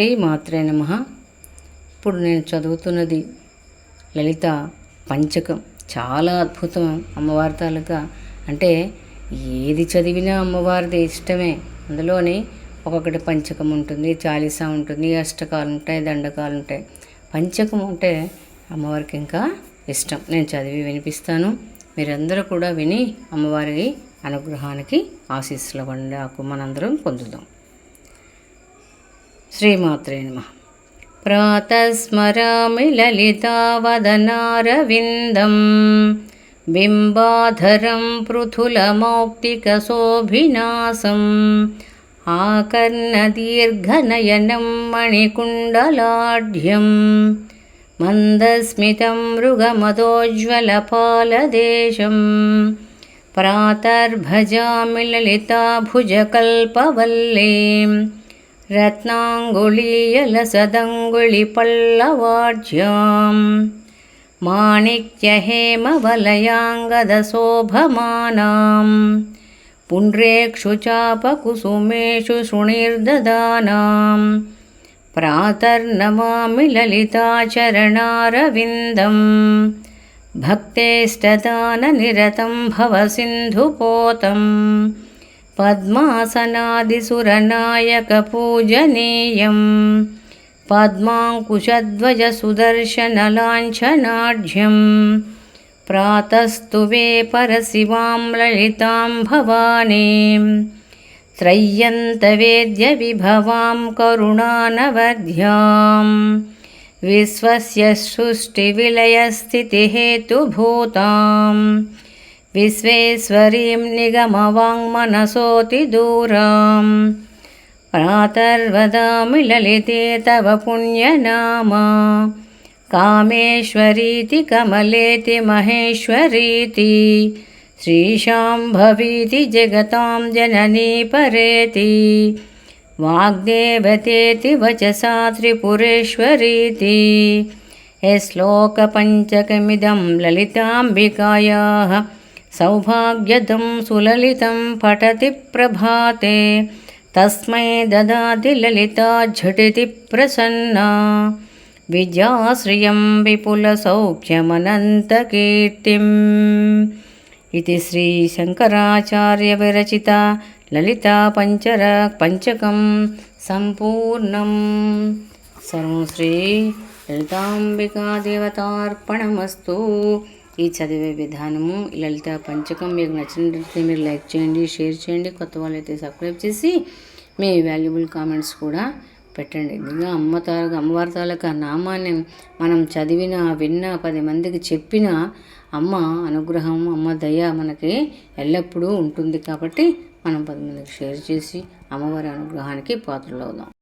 ఏ మాత్రే నమ. ఇప్పుడు నేను చదువుతున్నది లలిత పంచకం. చాలా అద్భుతం అమ్మవారి తాలూకా. అంటే ఏది చదివినా అమ్మవారిది ఇష్టమే. అందులోని ఒక్కొక్కటి పంచకం ఉంటుంది చాలీసా ఉంటుంది అష్టకాలు ఉంటాయి దండకాలు ఉంటాయి. పంచకం అంటే అమ్మవారికి ఇంకా ఇష్టం. నేను చదివి వినిపిస్తాను. మీరందరూ కూడా విని అమ్మవారి అనుగ్రహానికి ఆశీస్సుల వండాకు మనందరం పొందుదాం. श्रीमात्रे नमः प्रातः स्मरामि स्मरामिलितावदनारविन्दं बिम्बाधरं पृथुलमौक्तिकशोभिनासम् आकर्णदीर्घनयनं मणिकुण्डलाढ्यं मन्दस्मितं मृगमदोज्ज्वलपालदेशं प्रातर्भजामि ललिताभुजकल्पवल्लीम् रत्नाङ्गुलीयलसदङ्गुलिपल्लवाढ्यां माणिक्यहेमवलयाङ्गदशोभमानां पुण्ड्रेक्षु चापकुसुमेषु शृणिर्ददानां प्रातर्नमामि ललिताचरणारविन्दं भक्तेष्टदाननिरतं भवसिन्धुपोतम्। पद्मासनादिसुरनायकपूजनीयं पद्माङ्कुशध्वजसुदर्शनलाञ्छनाढ्यं प्रातस्तुवे परशिवां ललितां भवानीं त्रय्यन्तवेद्यविभवां करुणानवध्यां विश्वस्य सृष्टिविलयस्थितिहेतुभूताम् विश्वेश्वरीं निगमवाङ्मनसोऽतिदूरां प्रातर्वदामि ललिते तव पुण्यनामा कामेश्वरीति कमलेति महेश्वरीति श्रीशाम्भवीति जगतां जननी परेति वाग्देवतेति वचसा त्रिपुरेश्वरीति यश्लोकपञ्चकमिदं ललिताम्बिकायाः सौभाग्यदं सुललितं पठति प्रभाते। तस्मै ददाति ललिता झटिति प्रसन्ना। विद्याश्रियं विपुलसौख्यमनन्तकीर्तिम्। इति श्रीशङ्कराचार्यविरचिता ललिता पञ्चर पञ्चकं सम्पूर्णं सर्वं श्रीललिताम्बिकादेवतार्पणमस्तु ఈ చదివే విధానము లలిత పంచకం. మీకు నచ్చినట్లయితే మీరు లైక్ చేయండి షేర్ చేయండి. కొత్త వాళ్ళైతే సబ్స్క్రైబ్ చేసి మీ వాల్యుబుల్ కామెంట్స్ కూడా పెట్టండి. నిజంగా అమ్మ తాలూకా అమ్మవారి తాలూకా నామాన్ని మనం చదివిన విన్నా పది మందికి చెప్పిన అమ్మ అనుగ్రహం అమ్మ దయ మనకి ఎల్లప్పుడూ ఉంటుంది కాబట్టి మనం పది మందికి షేర్ చేసి అమ్మవారి అనుగ్రహానికి పాత్రలు అవుదాం